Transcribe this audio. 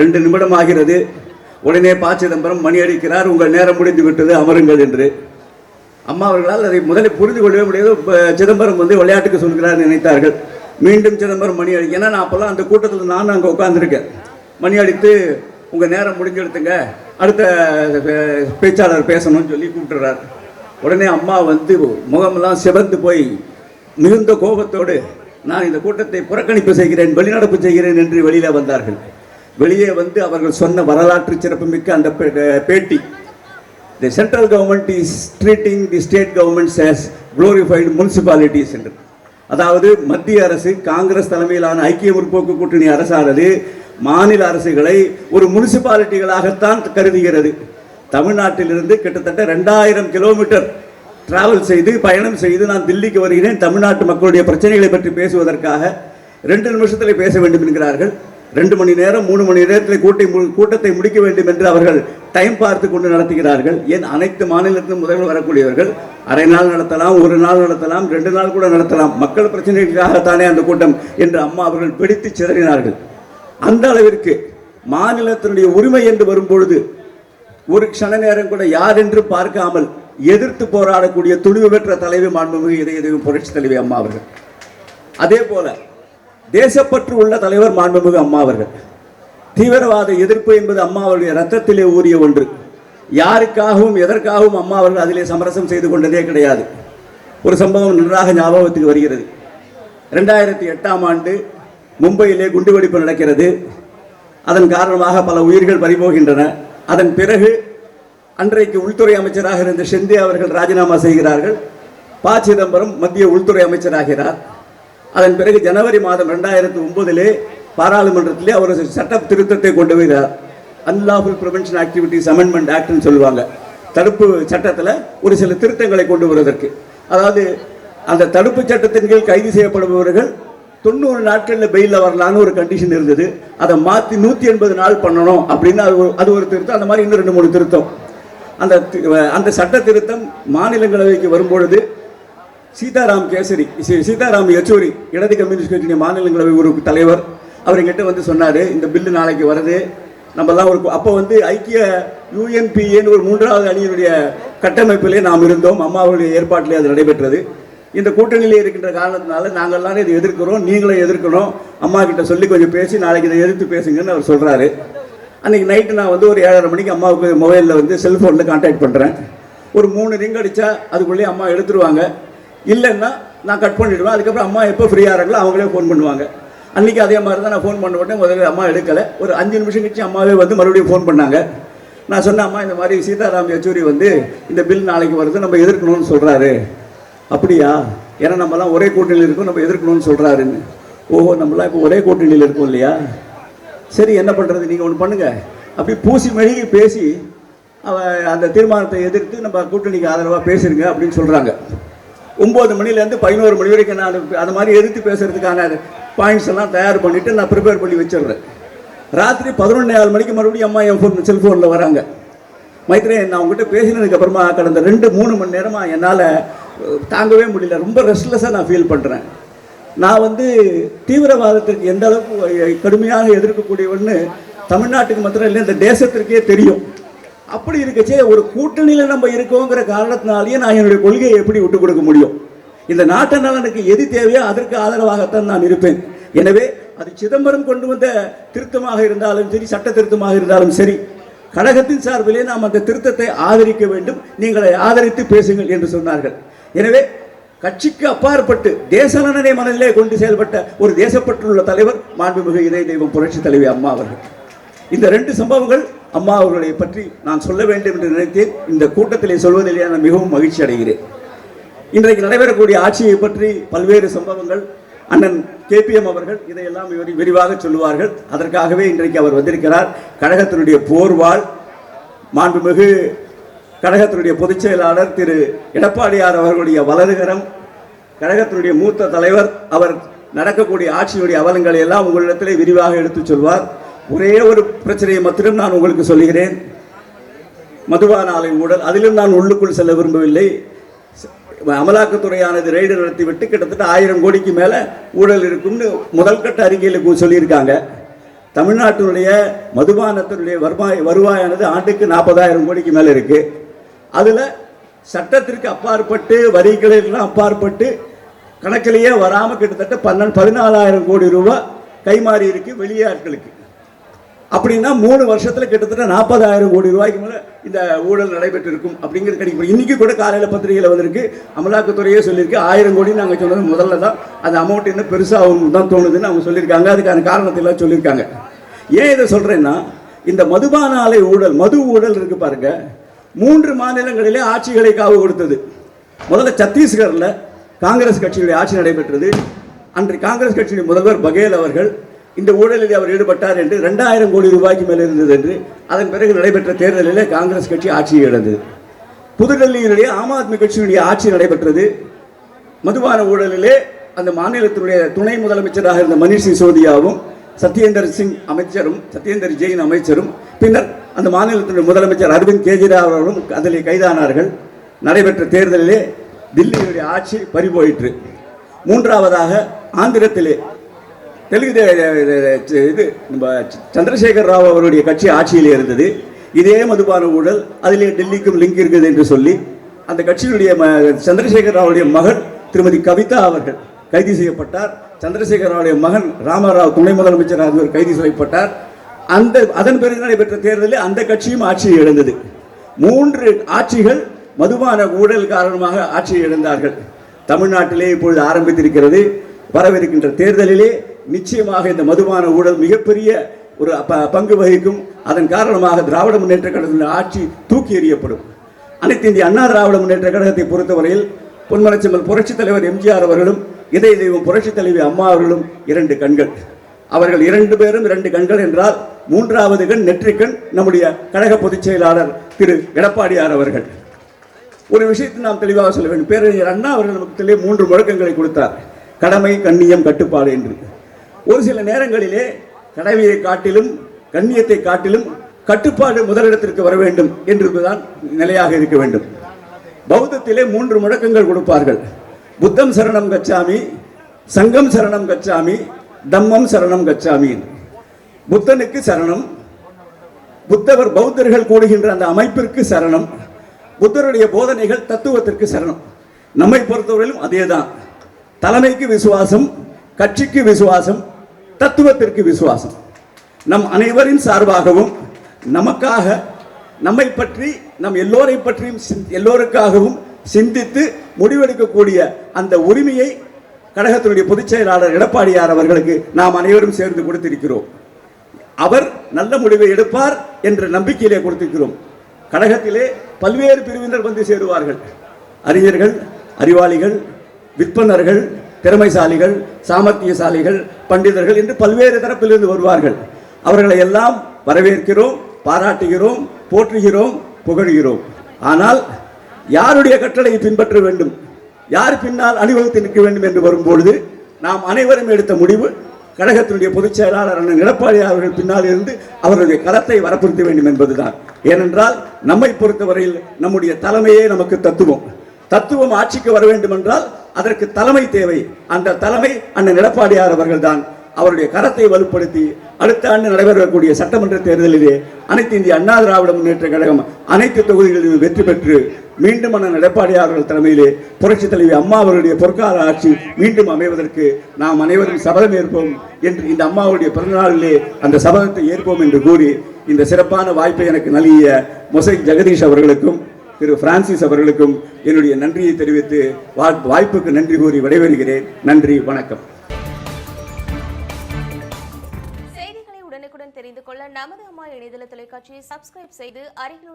ரெண்டு நிமிடம் ஆகிறது. உடனே பா சிதம்பரம் மணி அடிக்கிறார். உங்கள் நேரம் முடிந்து விட்டது அமருங்கள் என்று. அம்மா அவர்களால் அதை முதலில் புரிந்து கொள்ளவே முடியாது. சிதம்பரம் வந்து விளையாட்டுக்கு சொல்கிறார் நினைத்தார்கள். மீண்டும் சிதம்பரம் மணி அடி ஏன்னா நான் அப்போல்லாம் அந்த கூட்டத்தில் நானும் அங்கே உட்காந்துருக்கேன் மணி அடித்து உங்கள் நேரம் முடிஞ்செடுத்துங்க அடுத்த பேச்சாளர் பேசணும்னு சொல்லி கூப்பிட்டுறார். உடனே அம்மா வந்து முகமெல்லாம் சிவந்து போய் மிகுந்த கோபத்தோடு நான் இந்த கூட்டத்தை புறக்கணிப்பு செய்கிறேன் வெளிநடப்பு செய்கிறேன் என்று வெளியில் வந்தார்கள். வெளியே வந்து அவர்கள் சொன்ன வரலாற்று சிறப்புமிக்க அந்த பே- பேட்டி. The central government is treating the state governments as glorified municipalities என்று. அதாவது மத்திய அரசு காங்கிரஸ் தலைமையிலான ஐக்கிய முற்போக்கு கூட்டணி அரசானது மாநில அரசுகளை ஒரு முனிசிபாலிட்டிகளாகத்தான் கருதுகிறது. தமிழ்நாட்டிலிருந்து கிட்டத்தட்ட ரெண்டாயிரம் கிலோமீட்டர் டிராவல் செய்து பயணம் செய்து நான் தில்லிக்கு வருகிறேன். தமிழ்நாட்டு மக்களுடைய பிரச்சனைகளை பற்றி பேசுவதற்காக ரெண்டு நிமிஷத்தில் பேச வேண்டும் என்கிறார்கள். ரெண்டு மணி நேரம் மூணு மணி நேரத்தில் கூட்டை மு- கூட்டத்தை முடிக்க வேண்டும் என்று அவர்கள் டைம் பார்த்து கொண்டு நடத்துகிறார்கள். ஏன்? அனைத்து மாநிலத்திலும் முதல்வர் வரக்கூடியவர்கள். அரை நாள் நடத்தலாம் ஒரு நாள் நடத்தலாம் ரெண்டு நாள் கூட நடத்தலாம். மக்கள் பிரச்சனைகளுக்காகத்தானே அந்த கூட்டம் என்று அம்மா அவர்கள் பிடித்து சிதறினார்கள். அந்த அளவிற்கு மாநிலத்தினுடைய உரிமை என்று வரும்பொழுது ஒரு க்ஷண நேரம் கூட யார் என்று பார்க்காமல் எதிர்த்து போராடக்கூடிய துணிவு பெற்ற தலைவி மாண்புமிகு இதய புரட்சி தலைவி அம்மா அவர்கள். அதே போல தேசப்பற்று உள்ள தலைவர் மாண்புமிகு அம்மா அவர்கள். தீவிரவாத எதிர்ப்பு என்பது அம்மா அவருடைய ரத்தத்திலே ஊறிய ஒன்று. யாருக்காகவும் எதற்காகவும் அம்மா அவர்கள் அதிலே சமரசம் செய்து கொண்டதே கிடையாது. ஒரு சம்பவம் நன்றாக ஞாபகத்துக்கு வருகிறது. ரெண்டாயிரத்தி எட்டாம் ஆண்டு மும்பையிலே குண்டுவெடிப்பு நடக்கிறது. அதன் காரணமாக பல உயிர்கள் பறிபோகின்றன. அதன் பிறகு அன்றைக்கு உள்துறை அமைச்சராக இருந்த ஷெந்தே அவர்கள் ராஜினாமா செய்கிறார்கள். ப சிதம்பரம் மத்திய உள்துறை அமைச்சராகிறார். அதன் பிறகு ஜனவரி மாதம் ரெண்டாயிரத்தி ஒன்பதிலே பாராளுமன்றத்திலே அவர் சட்ட திருத்தத்தை கொண்டு வருகிறார் அன்லாஃபுல் ப்ரிவென்ஷன் ஆக்டிவிட்டிஸ் அமெண்ட்மெண்ட் ஆக்ட்னு சொல்லுவாங்க. தடுப்பு சட்டத்தில் ஒரு சில திருத்தங்களை கொண்டு வருவதற்கு. அதாவது அந்த தடுப்பு சட்டத்தின் கீழ் கைது செய்யப்படுபவர்கள் தொண்ணூறு நாட்களில் பெயிலில் வரலான்னு ஒரு கண்டிஷன் இருந்தது. அதை மாற்றி நூற்றி எண்பது நாள் பண்ணணும் அப்படின்னு அது ஒரு அது ஒரு திருத்தம். அந்த மாதிரி இன்னும் ரெண்டு மூணு திருத்தம். அந்த அந்த சட்ட திருத்தம் மாநிலங்களவைக்கு வரும்பொழுது சீதாராம் கேசரி சீதாராம் யெச்சூரி இடது கம்யூனிஸ்ட் கட்சியின் மாநிலங்களவை ஒரு தலைவர். அவர் எங்கிட்ட வந்து சொன்னார் இந்த பில்லு நாளைக்கு வருது. நம்மலாம் ஒரு அப்போ வந்து ஐக்கிய யூஎன்பிஏன்னு ஒரு மூன்றாவது அணியினுடைய கட்டமைப்பிலே நாம் இருந்தோம். அம்மாவுடைய ஏற்பாட்டிலே அது நடைபெற்றது. இந்த கூட்டணியிலே இருக்கின்ற காரணத்தினால நாங்கள் எல்லாரும் இதை எதிர்க்கிறோம். நீங்களும் எதிர்க்கணும். அம்மா கிட்ட சொல்லி கொஞ்சம் பேசி நாளைக்கு இதை எதிர்த்து பேசுங்கன்னு அவர் சொல்கிறாரு அன்றைக்கி நைட்டு நான் வந்து ஒரு ஏழரை மணிக்கு அம்மாவுக்கு மொபைலில் வந்து செல்ஃபோனில் கான்டாக்ட் பண்ணுறேன் ஒரு மூணு ரிங் அடித்தா அதுக்குள்ளேயே அம்மா எடுத்துருவாங்க. இல்லைன்னா நான் கட் பண்ணிடுவேன். அதுக்கப்புறம் அம்மா எப்போ ஃப்ரீயாக இருங்களோ அவங்களே ஃபோன் பண்ணுவாங்க. அன்றைக்கி அதே மாதிரி தான் நான் ஃபோன் பண்ண உடனே முதல்ல அம்மா எடுக்கலை. ஒரு அஞ்சு நிமிஷம் கழிச்சு அம்மாவே வந்து மறுபடியும் ஃபோன் பண்ணாங்க. நான் சொன்னேன் அம்மா இந்த மாதிரி சீதாராம் யெச்சூரி வந்து இந்த பில் நாளைக்கு வருது. நம்ம எதிர்க்கணும்னு சொல்கிறாரு அப்படியா? ஏன்னா நம்மலாம் ஒரே கூட்டணியில் இருக்கோம். நம்ம எதிர்க்கணும்னு சொல்கிறாருன்னு ஓஹோ நம்மளாம் இப்போ ஒரே கூட்டணியில் இருக்கோம் இல்லையா? சரி என்ன பண்ணுறது நீங்கள் ஒன்று பண்ணுங்கள் அப்படி பூசி மெழுகி பேசி அவ அந்த தீர்மானத்தை எதிர்த்து நம்ம கூட்டணிக்கு ஆதரவாக பேசிடுங்க அப்படின்னு சொல்கிறாங்க ஒம்பது மணிலேருந்து பதினோரு மணி வரைக்கும் நான் அது- அந்த மாதிரி எதிர்த்து பேசுறதுக்கான பாயிண்ட்ஸ் எல்லாம் தயார் பண்ணிவிட்டு நான் ப்ரிப்பேர் பண்ணி வச்சிடுறேன். ராத்திரி பதினொன்று நாலு மணிக்கு மறுபடியும் அம்மா என் ஃபோன் செல்ஃபோனில் வராங்க. மைத்ரே நான் உங்ககிட்ட பேசினதுக்கு அப்புறமா கடந்த ரெண்டு மூணு மணி நேரமாக என்னால் தாங்கவே முடியல. ரொம்ப ரெஸ்ட்லெஸ்ஸாக நான் ஃபீல் பண்ணுறேன் நான் வந்து தீவிரவாதத்திற்கு எந்த அளவுக்கு கடுமையாக எதிர்க்கக்கூடியவன்னு தமிழ்நாட்டுக்கு மாத்திரம் இல்லை இந்த தேசத்திற்கே தெரியும். அப்படி இருக்கச்சே ஒரு கூட்டணியில் நம்ம இருக்கோங்கிற காரணத்தினாலேயே நான் என்னுடைய கொள்கையை எப்படி விட்டு கொடுக்க முடியும்? இந்த நாட்டு நலனுக்கு எது தேவையோ அதற்கு ஆதரவாகத்தான் நான் இருப்பேன். எனவே அது சிதம்பரம் கொண்டு வந்த திருத்தமாக இருந்தாலும் சரி சட்ட திருத்தமாக இருந்தாலும் சரி கழகத்தின் சார்பிலே நாம் அந்த திருத்தத்தை ஆதரிக்க வேண்டும். நீங்கள் ஆதரித்து பேசுங்கள் என்று சொன்னார்கள். எனவே கட்சிக்கு அப்பாற்பட்டு தேச நலனை மனதிலே கொண்டு செயல்பட்ட ஒரு தேசப்பற்றுள்ள தலைவர் மாண்புமிகு இதய தெய்வம் புரட்சி தலைவி அம்மா அவர்கள். இந்த ரெண்டு சம்பவங்கள் அம்மா அவர்களை பற்றி நான் சொல்ல வேண்டும் என்று நினைத்தேன். இந்த கூட்டத்திலே சொல்வதிலே நான் மிகவும் மகிழ்ச்சி அடைகிறேன். இன்றைக்கு நடைபெறக்கூடிய ஆட்சியை பற்றி பல்வேறு சம்பவங்கள் அண்ணன் கேபிஎம் அவர்கள் இதையெல்லாம் விரிவாக சொல்லுவார்கள். அதற்காகவே இன்றைக்கு அவர் வந்திருக்கிறார். கழகத்தினுடைய போர்வாள் மாண்புமிகு கழகத்தினுடைய பொதுச் செயலாளர் திரு எடப்பாடியார் அவர்களுடைய வலதுகரம் கழகத்தினுடைய மூத்த தலைவர் அவர் நடக்கக்கூடிய ஆட்சியினுடைய அவலங்களை எல்லாம் உங்களிடத்திலே விரிவாக எடுத்துச் சொல்வார். ஒரே ஒரு பிரச்சனையை மாத்திரம் நான் உங்களுக்கு சொல்கிறேன் மதுபான ஆலை ஊழல் அதிலும் நான் உள்ளுக்குள் செல்ல விரும்பவில்லை. அமலாக்கத்துறையானது ரெய்டு நடத்திவிட்டு கிட்டத்தட்ட ஆயிரம் கோடிக்கு மேலே ஊழல் இருக்கும்னு முதல் கட்ட அறிக்கையில் சொல்லியிருக்காங்க. தமிழ்நாட்டினுடைய மதுபானத்தினுடைய வருவாய் வருவாயானது ஆண்டுக்கு நாற்பதாயிரம் கோடிக்கு மேலே இருக்கு. அதில் சட்டத்திற்கு அப்பாற்பட்டு வரிகளுக்கெல்லாம் அப்பாற்பட்டு கணக்கிலேயே வராமல் கிட்டத்தட்ட பன்னெண்டு பதினாலாயிரம் கோடி ரூபா கைமாறி இருக்கு வெளியாட்களுக்கு. அப்படின்னா மூணு வருஷத்தில் கிட்டத்தட்ட நாற்பதாயிரம் கோடி ரூபாய்க்கு மேலே இந்த ஊழல் நடைபெற்றிருக்கும் அப்படிங்கிறது கிடைக்கும் இன்னைக்கு கூட காலையில் பத்திரிகையில் வந்திருக்கு. அமலாக்கத்துறையே சொல்லியிருக்கு. ஆயிரம் கோடி நாங்கள் சொன்னது முதல்ல தான். அந்த அமௌண்ட் இன்னும் அவங்க தான் தோணுதுன்னு அவங்க சொல்லியிருக்காங்க. அதுக்கான காரணத்தெல்லாம் சொல்லியிருக்காங்க. ஏன் இதை சொல்கிறேன்னா இந்த மதுபான ஆலை ஊழல் மது ஊழல் இருக்கு பாருங்க. மூன்று மாநிலங்களிலே ஆட்சிகளை காவு கொடுத்தது. முதல்ல சத்தீஸ்கரில் காங்கிரஸ் கட்சியுடைய ஆட்சி நடைபெற்றது. அன்று காங்கிரஸ் கட்சியுடைய முதல்வர் பகேல் அவர்கள் இந்த ஊழலில் அவர் ஈடுபட்டார் என்று ரெண்டாயிரம் கோடி ரூபாய்க்கு மேல் இருந்தது என்று அதன் பிறகு நடைபெற்ற தேர்தலிலே காங்கிரஸ் கட்சி ஆட்சியை இழந்தது. புதுடெல்லியினுடைய ஆம் ஆத்மி கட்சியினுடைய ஆட்சி நடைபெற்றது. மதுபான ஊழலிலே அந்த மாநிலத்தினுடைய துணை முதலமைச்சராக இருந்த மணிஷ் சிசோதியாவும் சத்யேந்தர் சிங் அமைச்சரும் சத்யேந்தர் ஜெயின் அமைச்சரும் பின்னர் அந்த மாநிலத்தினுடைய முதலமைச்சர் அரவிந்த் கெஜ்ரிவால் அவர்களும் அதில் கைதானார்கள். நடைபெற்ற தேர்தலிலே தில்லியினுடைய ஆட்சி பறிபோயிற்று. மூன்றாவதாக ஆந்திரத்திலே தெலுங்கு தே- இது நம்ம சந்திரசேகர் ராவ் அவருடைய கட்சி ஆட்சியில் இருந்தது. இதே மதுபான ஊழல் அதிலே டெல்லிக்கும் லிங்க் இருக்குது என்று சொல்லி அந்த கட்சியினுடைய ம- சந்திரசேகர் ராவுடைய மகள் திருமதி கவிதா அவர்கள் கைது செய்யப்பட்டார். சந்திரசேகர் ராவுடைய மகன் ராமராவ் துணை முதலமைச்சராக இருந்தவர் கைது செய்யப்பட்டார். அந்த அதன் பிறகு நடைபெற்ற தேர்தலில் அந்த கட்சியும் ஆட்சியை இழந்தது. மூன்று ஆட்சிகள் மதுபான ஊழல் காரணமாக ஆட்சியை இழந்தார்கள். தமிழ்நாட்டிலே இப்பொழுது ஆரம்பித்திருக்கிறது. வரவிருக்கின்ற தேர்தலிலே நிச்சயமாக இந்த மதுபான ஊழல் மிகப்பெரிய ஒரு ப- பங்கு வகிக்கும். அதன் காரணமாக திராவிட முன்னேற்ற கழகத்தின் ஆட்சி தூக்கி எறியப்படும். அனைத்து இந்திய அண்ணா திராவிட முன்னேற்ற கழகத்தை பொறுத்தவரையில் பொன்மனச்செம்மல் புரட்சித் தலைவர் எம்ஜிஆர் அவர்களும் இதய தெய்வம் புரட்சித் தலைவி அம்மா அவர்களும் இரண்டு கண்கள். அவர்கள் இரண்டு பேரும் இரண்டு கண்கள் என்றால் மூன்றாவது கண் நெற்றிக்கண் நம்முடைய கழக பொதுச் செயலாளர் திரு எடப்பாடியார் அவர்கள். ஒரு விஷயத்தை நாம் தெளிவாக சொல்ல வேண்டும். பேரறிஞர் அண்ணா அவர்கள் நமக்கு மூன்று முழக்கங்களை கொடுத்தார். கடமை கண்ணியம் கட்டுப்பாடு என்று. ஒரு சில நேரங்களிலே கடமையை காட்டிலும் கண்ணியத்தை காட்டிலும் கட்டுப்பாடு முதலிடத்திற்கு வர வேண்டும் என்றுதான் நிலையாக இருக்க வேண்டும். பௌத்தத்திலே மூன்று முழக்கங்கள் கொடுப்பார்கள். புத்தம் சரணம் கச்சாமி சங்கம் சரணம் கச்சாமி தம்மம் சரணம் கச்சாமி. புத்தனுக்கு சரணம் புத்தவர் பௌத்தர்கள் கூடுகின்ற அந்த அமைப்பிற்கு சரணம் புத்தருடைய போதனைகள் தத்துவத்திற்கு சரணம். நம்மை பொறுத்தவரையிலும் அதே தான் தலைமைக்கு விசுவாசம் கட்சிக்கு விசுவாசம் தத்துவத்திற்கு விசுவாசம். நம் அனைவரின் சார்பாகவும் நமக்காக நம்மை பற்றி நம் எல்லோரை பற்றியும் எல்லோருக்காகவும் சிந்தித்து முடிவெடுக்கக்கூடிய அந்த உரிமையை கழகத்தினுடைய பொதுச் செயலாளர் எடப்பாடியார் அவர்களுக்கு நாம் அனைவரும் சேர்ந்து கொடுத்திருக்கிறோம். அவர் நல்ல முடிவை எடுப்பார் என்ற நம்பிக்கையிலே கொடுத்திருக்கிறோம். கழகத்திலே பல்வேறு பிரிவினர் வந்து சேருவார்கள். அறிஞர்கள் அறிவாளிகள் விற்பனர்கள் திறமைசாலிகள் சாமர்த்தியசாலிகள் பண்டிதர்கள் என்று பல்வேறு தரப்பிலிருந்து வருவார்கள். அவர்களை எல்லாம் வரவேற்கிறோம் பாராட்டுகிறோம் போற்றுகிறோம் புகழ்கிறோம். ஆனால் யாருடைய கட்டளையை பின்பற்ற வேண்டும்? யார் பின்னால் அணிவகுத்து நிற்க வேண்டும் என்று வரும்பொழுது நாம் அனைவரும் எடுத்த முடிவு கழகத்தினுடைய பொதுச் செயலாளர் அண்ணன் எடப்பாடி அவர்கள் பின்னால் இருந்து அவருடைய களத்தை வரப்படுத்த வேண்டும் என்பதுதான். ஏனென்றால் நம்மை பொறுத்தவரையில் நம்முடைய தலைமையே நமக்கு தத்துவம். தத்துவம் ஆட்சிக்கு வர வேண்டும் என்றால் அதற்கு தலைமை தேவை. அந்த தலைமை அண்ணன் எடப்பாடியார் அவர்கள்தான். அவருடைய கரத்தை வலுப்படுத்தி அடுத்த ஆண்டு நடைபெறக்கூடிய சட்டமன்ற தேர்தலிலே அனைத்து இந்திய அண்ணா திராவிட முன்னேற்ற கழகம் அனைத்து தொகுதிகளிலும் வெற்றி பெற்று மீண்டும் அண்ணன் எடப்பாடியார் அவர்கள் தலைமையிலே புரட்சி தலைவி அம்மா அவருடைய பொற்கால ஆட்சி மீண்டும் அமைவதற்கு நாம் அனைவரும் சபதம் ஏற்போம் என்று இந்த அம்மாவுடைய பிறந்தநாளிலே அந்த சபதத்தை ஏற்போம் என்று கூறி இந்த சிறப்பான வாய்ப்பை எனக்கு நல்கிய முசை ஜெகதீஷ் அவர்களுக்கும் திரு பிரான்சிஸ் அவர்களுக்கும் என்னுடைய நன்றியை தெரிவித்து வாய்ப்புக்கு நன்றி கூறி விடைபெறுகிறேன். நன்றி வணக்கம். செய்திகளை உடனுக்குடன் தெரிந்து கொள்ள நமது அம்மா இணையதள தொலைக்காட்சியை சப்ஸ்கிரைப் செய்து அருகில்